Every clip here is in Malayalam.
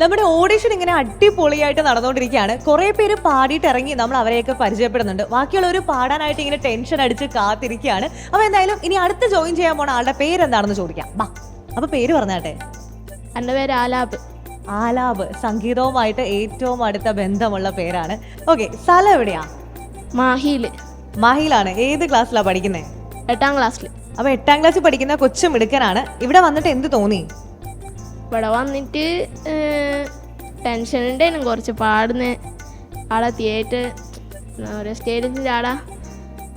നമ്മുടെ ഓഡിഷൻ ഇങ്ങനെ അടിപൊളിയായിട്ട് നടന്നുകൊണ്ടിരിക്കുകയാണ്. കുറെ പേര് പാടിയിട്ട് ഇറങ്ങി നമ്മൾ അവരെയൊക്കെ പരിചയപ്പെടുന്നുണ്ട്. ബാക്കിയുള്ളവർ പാടാനായിട്ട് ഇങ്ങനെ ടെൻഷൻ അടിച്ച് കാത്തിരിക്കുകയാണ്. അപ്പൊ എന്തായാലും ഇനി അടുത്ത് ജോയിൻ ചെയ്യാൻ പോണ ആളുടെ പേര് എന്താണെന്ന് ചോദിക്കാം. ബാ അപ്പൊ പേര് പറഞ്ഞാട്ടെ. എന്റെ പേര് ആലാബ്. ആലാബ് സംഗീതവുമായിട്ട് ഏറ്റവും അടുത്ത ബന്ധമുള്ള പേരാണ്. ഓക്കെ സ്ഥലം എവിടെയാ? മാഹിയിൽ. മാഹിയിലാണ്. ഏത് ക്ലാസ്സിലാണ് പഠിക്കുന്നത് എട്ടാം ക്ലാസ്സിൽ അപ്പൊ എട്ടാം ക്ലാസ്സിൽ പഠിക്കുന്ന കൊച്ചു മിടുക്കനാണ്. ഇവിടെ വന്നിട്ട് എന്ത് തോന്നി? ഇവിടെ വന്നിട്ട് ടെൻഷൻ ഉണ്ടായിരുന്നു കുറച്ച് പാടുന്ന. ആടെ തിയേറ്റർ ഒരു സ്റ്റേഡിയത്തിന്റെ ആളാ.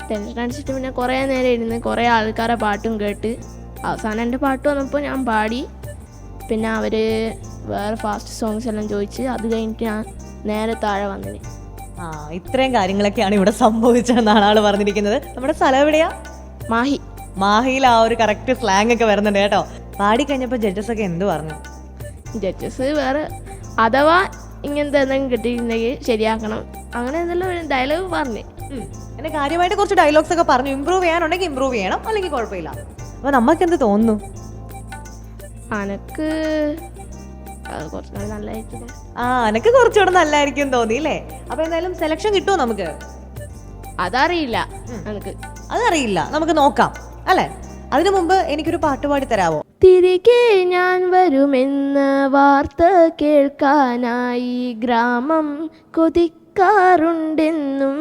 ടെൻഷൻ അടിച്ചിട്ട് പിന്നെ കുറേ നേരം ഇരുന്ന് കുറേ ആൾക്കാരെ പാട്ടും കേട്ട് അവസാനം എന്റെ പാട്ട് വന്നപ്പോൾ ഞാൻ പാടി. പിന്നെ അവർ വേറെ ഫാസ്റ്റ് സോങ്സ് എല്ലാം ചോദിച്ച് അത് കഴിഞ്ഞിട്ട് ഞാൻ നേരെ താഴെ വന്നിന്. ആ ഇത്രയും കാര്യങ്ങളൊക്കെയാണ് ഇവിടെ സംഭവിച്ചതെന്നാണ് ആൾ പറഞ്ഞിരിക്കുന്നത്. നമ്മുടെ സ്ഥലം എവിടെയാ? മാഹി. മാഹിയിൽ ആ ഒരു കറക്റ്റ് സ്ലാങ് ഒക്കെ വരുന്നുണ്ട് കേട്ടോ. പാടി കഴിഞ്ഞപ്പോ ജഡ്ജസ് ഒക്കെ എന്ത് പറഞ്ഞു? ജഡ്ജസ് വേറെ അഥവാ ഇങ്ങനത്തെ എന്തെങ്കിലും കിട്ടിയിട്ടുണ്ടെങ്കിൽ ശരിയാക്കണം. അങ്ങനെ എന്തെല്ലാം ഡയലോഗ് പറഞ്ഞു. എന്നെ കാര്യമായിട്ട് കുറച്ച് ഡയലോഗ്സ് ഒക്കെ പറഞ്ഞു. ഇമ്പ്രൂവ് ചെയ്യാനുണ്ടെങ്കിൽ ഇമ്പ്രൂവ് ചെയ്യണം. അല്ലെങ്കിൽ കുഴപ്പമില്ല. അപ്പൊ നമുക്ക് എന്ത് തോന്നുന്നു? അനക്ക് കുറച്ചുകൂടി നല്ലതായിരിക്കും ആ കുറച്ചുകൂടെ നല്ലതായിരിക്കും തോന്നി അല്ലേ? അപ്പൊ എന്തായാലും സെലക്ഷൻ കിട്ടുമോ നമുക്ക്? അതറിയില്ല എനിക്ക് അതറിയില്ല. നമുക്ക് നോക്കാം അല്ലേ? അതിനു മുമ്പ് എനിക്കൊരു പാട്ട് പാടി തരാവോ തിരികെ ഞാൻ വരുമെന്ന വാർത്ത കേൾക്കാനായി ഗ്രാമം കൊതിക്കാറുണ്ടെന്നും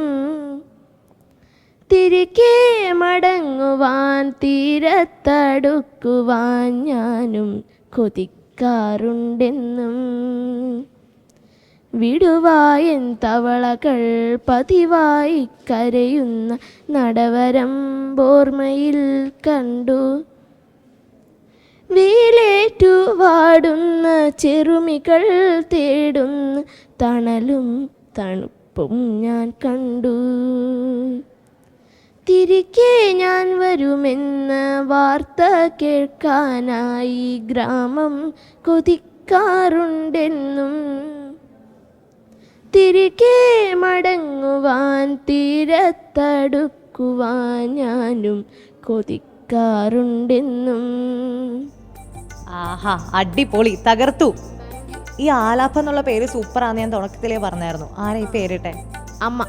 തിരികെ മടങ്ങുവാൻ തീരത്തടുക്കുവാൻ ഞാനും കൊതിക്കാറുണ്ടെന്നും. വിടുവായൻ തവളകൾ പതിവായി കരയുന്ന നടവരം ഓർമ്മയിൽ കണ്ടു. വീലേറ്റു വാടുന്ന ചെറുമികൾ തേടുന്ന. തണലും തണുപ്പും ഞാൻ കണ്ടു. തിരികെ ഞാൻ വരുമെന്ന വാർത്ത കേൾക്കാനായി ഗ്രാമം കൊതിക്കാറുണ്ടെന്നും. തിരികെ മടങ്ങുവാൻ തീരത്തടുക്കുവാൻ ഞാനും കൊതിക്കാറുണ്ടെന്നും. ആഹാ അടിപൊളി. തകർത്തു. ഈ ആലാപ്പ എന്നുള്ള പേര് സൂപ്പറാന്ന് ഞാൻ തുടക്കത്തിലേ പറഞ്ഞായിരുന്നു. ആരാ ഈ പേരിട്ടെ? അമ്മ.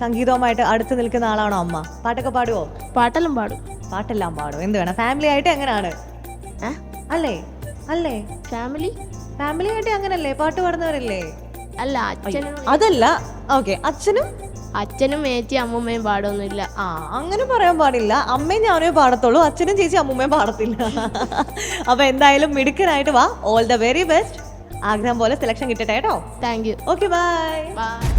സംഗീതവുമായിട്ട് അടുത്ത് നിൽക്കുന്ന ആളാണോ അമ്മ? പാട്ടൊക്കെ പാടുവോ? പാട്ടെല്ലാം പാടും. പാട്ടെല്ലാം പാടും. എന്ത് വേണം? ഫാമിലി ആയിട്ട് എങ്ങനെയാണ്? അല്ലേ? അല്ലേ? ഫാമിലി ഫാമിലി ആയിട്ട് അങ്ങനല്ലേ? പാട്ട് പാടുന്നവരല്ലേ? അല്ല അതല്ല. ഓക്കെ അച്ഛനും അച്ഛനും ഏച്ചി അമ്മൂമ്മയും പാടൊന്നുമില്ല. ആ അങ്ങനെ പറയാൻ പാടില്ല. അമ്മയും ഞാനേ പാടത്തുള്ളൂ. അച്ഛനും ചേച്ചി അമ്മൂമ്മയും പാടത്തില്ല. അപ്പൊ എന്തായാലും മിടുക്കനായിട്ട് വാ. ഓൾ ദ വെരി ബെസ്റ്റ് ആഗ്രഹം പോലെ സെലക്ഷൻ കിട്ടട്ടെ കേട്ടോ? Thank you okay bye bye